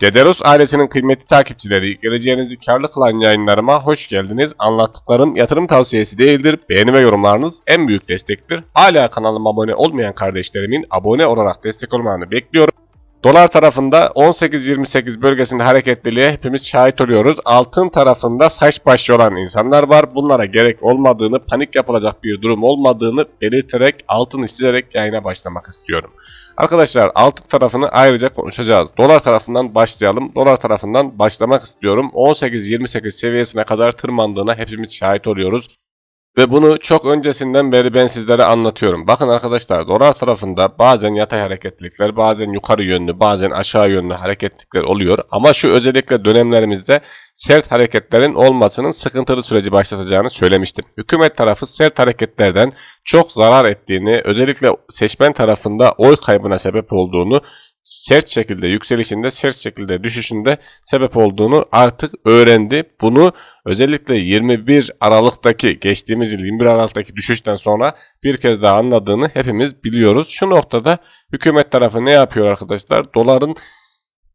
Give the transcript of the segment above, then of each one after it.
Dederos ailesinin kıymetli takipçileri, geleceğinizi karlı kılan yayınlarıma hoş geldiniz. Anlattıklarım yatırım tavsiyesi değildir. Beğeni ve yorumlarınız en büyük destektir. Hala kanalıma abone olmayan kardeşlerimin abone olarak destek olmalarını bekliyorum. Dolar tarafında 18-28 bölgesinde hareketliliğe hepimiz şahit oluyoruz. Altın tarafında saç başı olan insanlar var. Bunlara gerek olmadığını, panik yapılacak bir durum olmadığını belirterek, altını çizerek yayına başlamak istiyorum. Arkadaşlar altın tarafını ayrıca konuşacağız. Dolar tarafından başlayalım. Dolar tarafından başlamak istiyorum. 18-28 seviyesine kadar tırmandığına hepimiz şahit oluyoruz. Ve bunu çok öncesinden beri ben sizlere anlatıyorum. Bakın arkadaşlar dolar tarafında bazen yatay hareketlilikler, bazen yukarı yönlü, bazen aşağı yönlü hareketlilikler oluyor. Ama şu özellikle dönemlerimizde sert hareketlerin olmasının sıkıntılı süreci başlatacağını söylemiştim. Hükümet tarafı sert hareketlerden çok zarar ettiğini, özellikle seçmen tarafında oy kaybına sebep olduğunu sert şekilde yükselişinde, sert şekilde düşüşünde sebep olduğunu artık öğrendi. Bunu özellikle 21 Aralık'taki, geçtiğimiz yıl 21 Aralık'taki düşüşten sonra bir kez daha anladığını hepimiz biliyoruz. Şu noktada hükümet tarafı ne yapıyor arkadaşlar? Doların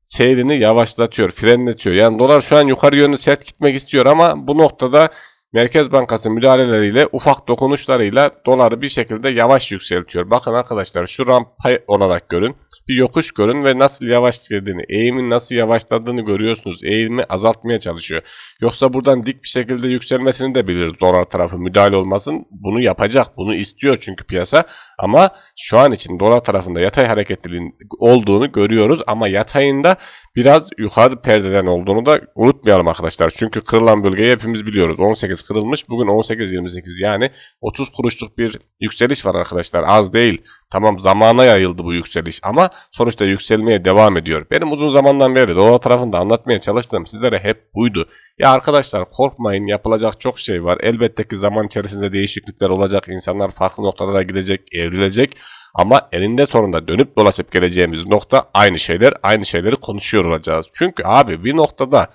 seyrini yavaşlatıyor, frenletiyor. Yani dolar şu an yukarı yönlü sert gitmek istiyor ama bu noktada Merkez Bankası müdahaleleriyle ufak dokunuşlarıyla doları bir şekilde yavaş yükseltiyor. Bakın arkadaşlar şu rampay olarak görün. Bir yokuş görün ve nasıl yavaş girdiğini, eğimin nasıl yavaşladığını görüyorsunuz. Eğimi azaltmaya çalışıyor. Yoksa buradan dik bir şekilde yükselmesini de bilir dolar tarafı müdahale olmasın. Bunu yapacak, bunu istiyor çünkü piyasa. Ama şu an için dolar tarafında yatay hareketliliğin olduğunu görüyoruz. Ama yatayında biraz yukarı perdeden olduğunu da unutmayalım arkadaşlar. Çünkü kırılan bölgeyi hepimiz biliyoruz. 18 kırılmış. Bugün 18-28 yani 30 kuruşluk bir yükseliş var arkadaşlar. Az değil. Tamam zamana yayıldı bu yükseliş ama sonuçta yükselmeye devam ediyor. Benim uzun zamandan beri dolar tarafında anlatmaya çalıştığım sizlere hep buydu. Ya arkadaşlar korkmayın yapılacak çok şey var. Elbette ki zaman içerisinde değişiklikler olacak. İnsanlar farklı noktalara gidecek, evrilecek. Ama elinde sonunda dönüp dolaşıp geleceğimiz nokta aynı şeyler, aynı şeyleri konuşuyor olacağız. Çünkü abi bir noktada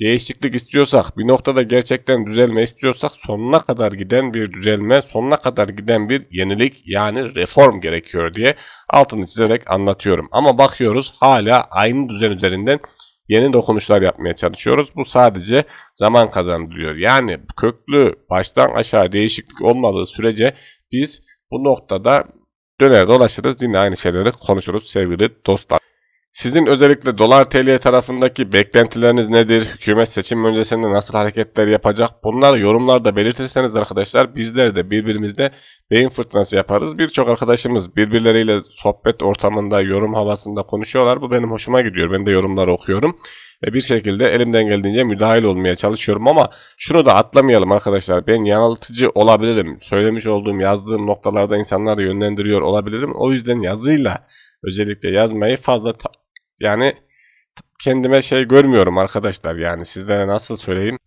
değişiklik istiyorsak, bir noktada gerçekten düzelme istiyorsak sonuna kadar giden bir düzelme, sonuna kadar giden bir yenilik yani reform gerekiyor diye altını çizerek anlatıyorum. Ama bakıyoruz hala aynı düzen üzerinden yeni dokunuşlar yapmaya çalışıyoruz. Bu sadece zaman kazandırıyor. Yani köklü baştan aşağı değişiklik olmadığı sürece biz bu noktada döner dolaşırız yine aynı şeyleri konuşuruz sevgili dostlar. Sizin özellikle dolar TL tarafındaki beklentileriniz nedir? Hükümet seçim öncesinde nasıl hareketler yapacak? Bunları yorumlarda belirtirseniz arkadaşlar bizler de birbirimizde beyin fırtınası yaparız. Birçok arkadaşımız birbirleriyle sohbet ortamında, yorum havasında konuşuyorlar. Bu benim hoşuma gidiyor. Ben de yorumları okuyorum. Ve bir şekilde elimden geldiğince müdahil olmaya çalışıyorum ama şunu da atlamayalım arkadaşlar. Ben yanıltıcı olabilirim. Söylemiş olduğum, yazdığım noktalarda insanları yönlendiriyor olabilirim. O yüzden yazıyla özellikle yazmayı fazla yani kendime şey görmüyorum arkadaşlar yani sizlere nasıl söyleyeyim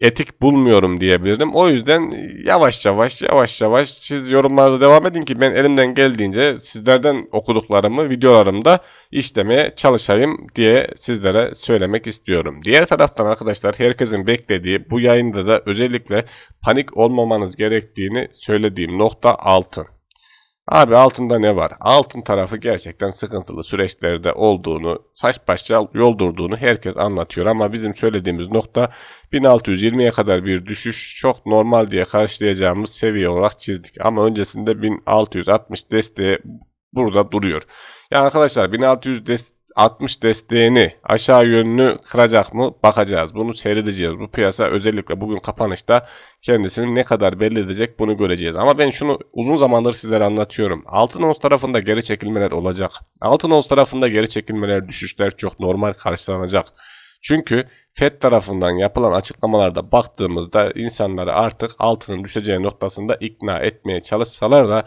etik bulmuyorum diyebilirim. O yüzden yavaş yavaş yavaş yavaş siz yorumlarda devam edin ki ben elimden geldiğince sizlerden okuduklarımı videolarımda işlemeye çalışayım diye sizlere söylemek istiyorum. Diğer taraftan arkadaşlar herkesin beklediği bu yayında da özellikle panik olmamanız gerektiğini söylediğim nokta altın. Abi altında ne var? Altın tarafı gerçekten sıkıntılı süreçlerde olduğunu, saç başça yol durduğunu herkes anlatıyor ama bizim söylediğimiz nokta 1620'ye kadar bir düşüş çok normal diye karşılayacağımız seviye olarak çizdik. Ama öncesinde 1660 desteği burada duruyor. Yani arkadaşlar 1600 desteği 60 desteğini aşağı yönlü kıracak mı bakacağız. Bunu seyredeceğiz. Bu piyasa özellikle bugün kapanışta kendisini ne kadar belli edecek bunu göreceğiz. Ama ben şunu uzun zamandır sizlere anlatıyorum. Altın ons tarafında geri çekilmeler olacak. Altın ons tarafında geri çekilmeler düşüşler çok normal karşılanacak. Çünkü FED tarafından yapılan açıklamalarda baktığımızda insanları artık altının düşeceği noktasında ikna etmeye çalışsalar da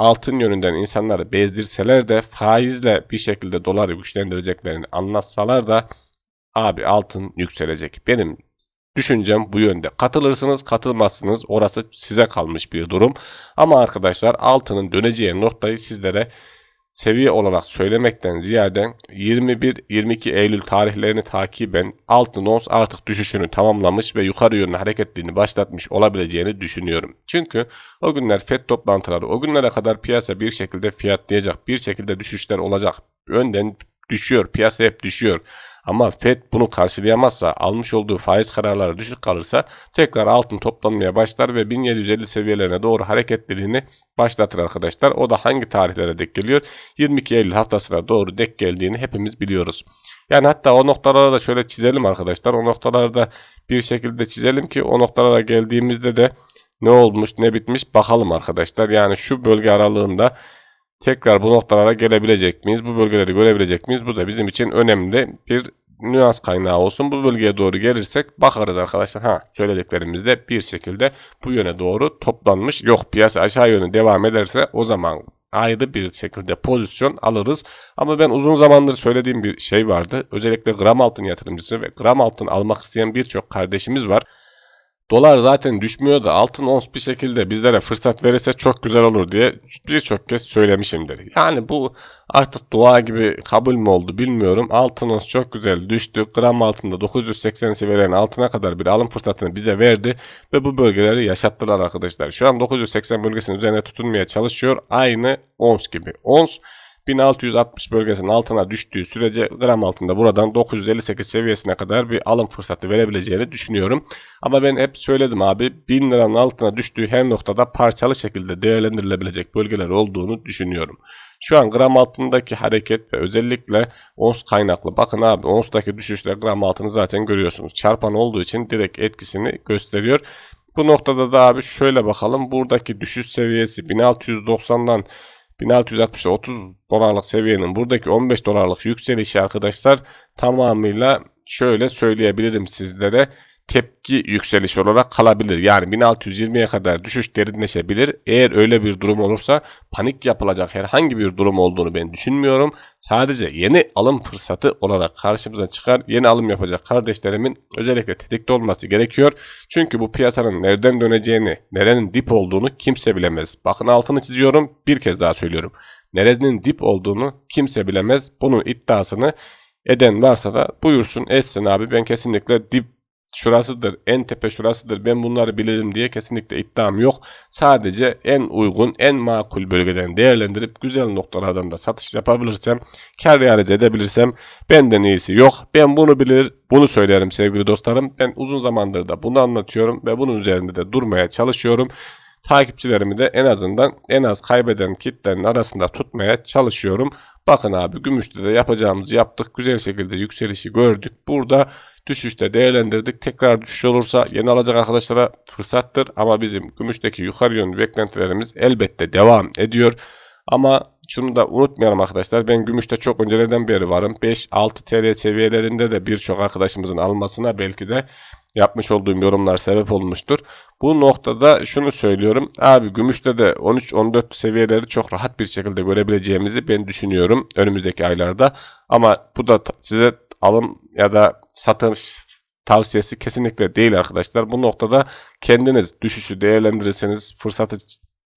altın yönünden insanları bezdirseler de faizle bir şekilde doları güçlendireceklerini anlatsalar da abi altın yükselecek. Benim düşüncem bu yönde. Katılırsınız katılmazsınız orası size kalmış bir durum. Ama arkadaşlar altının döneceği noktayı sizlere seviye olarak söylemekten ziyade 21-22 Eylül tarihlerini takiben altın ons artık düşüşünü tamamlamış ve yukarı yönlü hareketliğini başlatmış olabileceğini düşünüyorum. Çünkü o günler FED toplantıları o günlere kadar piyasa bir şekilde fiyatlayacak bir şekilde düşüşler olacak. Önden düşüyor piyasa hep düşüyor. Ama FED bunu karşılayamazsa, almış olduğu faiz kararları düşük kalırsa tekrar altın toplanmaya başlar ve 1750 seviyelerine doğru hareketliliğini başlatır arkadaşlar. O da hangi tarihlere denk geliyor? 22 Eylül haftasına doğru denk geldiğini hepimiz biliyoruz. Yani hatta o noktalara da şöyle çizelim arkadaşlar. O noktaları da bir şekilde çizelim ki o noktalara geldiğimizde de ne olmuş ne bitmiş bakalım arkadaşlar. Yani şu bölge aralığında tekrar bu noktalara gelebilecek miyiz? Bu bölgeleri görebilecek miyiz? Bu da bizim için önemli bir nüans kaynağı olsun. Bu bölgeye doğru gelirsek bakarız arkadaşlar. Ha söylediklerimizde bir şekilde bu yöne doğru toplanmış. Yok piyasa aşağı yönü devam ederse o zaman ayrı bir şekilde pozisyon alırız. Ama ben uzun zamandır söylediğim bir şey vardı. Özellikle gram altın yatırımcısı ve gram altın almak isteyen birçok kardeşimiz var. Dolar zaten düşmüyor da altın ons bir şekilde bizlere fırsat verirse çok güzel olur diye birçok kez söylemişimdir. Yani bu artık dua gibi kabul mü oldu bilmiyorum. Altın ons çok güzel düştü. Gram altında 980 seviyelerin altına kadar bir alım fırsatını bize verdi ve bu bölgeleri yaşattılar arkadaşlar. Şu an 980 bölgesinin üzerine tutunmaya çalışıyor. Aynı ons gibi. Ons 1660 bölgesinin altına düştüğü sürece gram altında buradan 958 seviyesine kadar bir alım fırsatı verebileceğini düşünüyorum. Ama ben hep söyledim abi 1000 liranın altına düştüğü her noktada parçalı şekilde değerlendirilebilecek bölgeler olduğunu düşünüyorum. Şu an gram altındaki hareket ve özellikle ons kaynaklı. Bakın abi onsdaki düşüşle gram altını zaten görüyorsunuz. Çarpan olduğu için direkt etkisini gösteriyor. Bu noktada da abi şöyle bakalım. Buradaki düşüş seviyesi 1690'dan 1660'da 30 dolarlık seviyenin buradaki 15 dolarlık yükselişi arkadaşlar tamamıyla şöyle söyleyebilirim sizlere tepki yükselişi olarak kalabilir. Yani 1620'ye kadar düşüş derinleşebilir. Eğer öyle bir durum olursa panik yapılacak herhangi bir durum olduğunu ben düşünmüyorum. Sadece yeni alım fırsatı olarak karşımıza çıkar. Yeni alım yapacak kardeşlerimin özellikle tetikte olması gerekiyor. Çünkü bu piyasanın nereden döneceğini, nerenin dip olduğunu kimse bilemez. Bakın altını çiziyorum bir kez daha söylüyorum. Nerenin dip olduğunu kimse bilemez. Bunun iddiasını eden varsa da buyursun etsin abi ben kesinlikle dip şurasıdır, en tepe şurasıdır, ben bunları bilirim diye kesinlikle iddiam yok. Sadece en uygun, en makul bölgeden değerlendirip güzel noktalardan da satış yapabilirsem, kar realize edebilirsem benden iyisi yok. Ben bunu bilir, bunu söylerim sevgili dostlarım. Ben uzun zamandır da bunu anlatıyorum ve bunun üzerinde de durmaya çalışıyorum takipçilerimi de en azından en az kaybeden kitlenin arasında tutmaya çalışıyorum. Bakın abi gümüşte de yapacağımızı yaptık. Güzel şekilde yükselişi gördük. Burada düşüşte değerlendirdik. Tekrar düşüş olursa yeni alacak arkadaşlara fırsattır. Ama bizim gümüşteki yukarı yönlü beklentilerimiz elbette devam ediyor. Ama şunu da unutmayalım arkadaşlar. Ben gümüşte çok öncelerden beri varım. 5-6 TL seviyelerinde de birçok arkadaşımızın almasına belki de yapmış olduğum yorumlar sebep olmuştur. Bu noktada şunu söylüyorum. Abi gümüşte de 13-14 seviyeleri çok rahat bir şekilde görebileceğimizi ben düşünüyorum önümüzdeki aylarda. Ama bu da size alım ya da satış tavsiyesi kesinlikle değil arkadaşlar. Bu noktada kendiniz düşüşü değerlendirirseniz fırsatı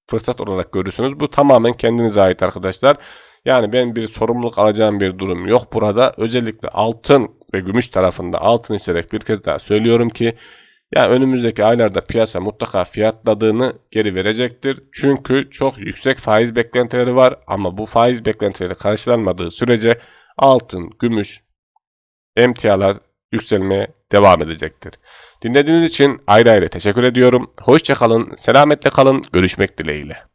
fırsat olarak görürsünüz. Bu tamamen kendinize ait arkadaşlar. Yani ben bir sorumluluk alacağım bir durum yok burada. Özellikle altın ve gümüş tarafında altın hissederek bir kez daha söylüyorum ki yani önümüzdeki aylarda piyasa mutlaka fiyatladığını geri verecektir. Çünkü çok yüksek faiz beklentileri var ama bu faiz beklentileri karşılanmadığı sürece altın, gümüş, emtialar yükselmeye devam edecektir. Dinlediğiniz için ayrı ayrı teşekkür ediyorum. Hoşçakalın, selametle kalın, görüşmek dileğiyle.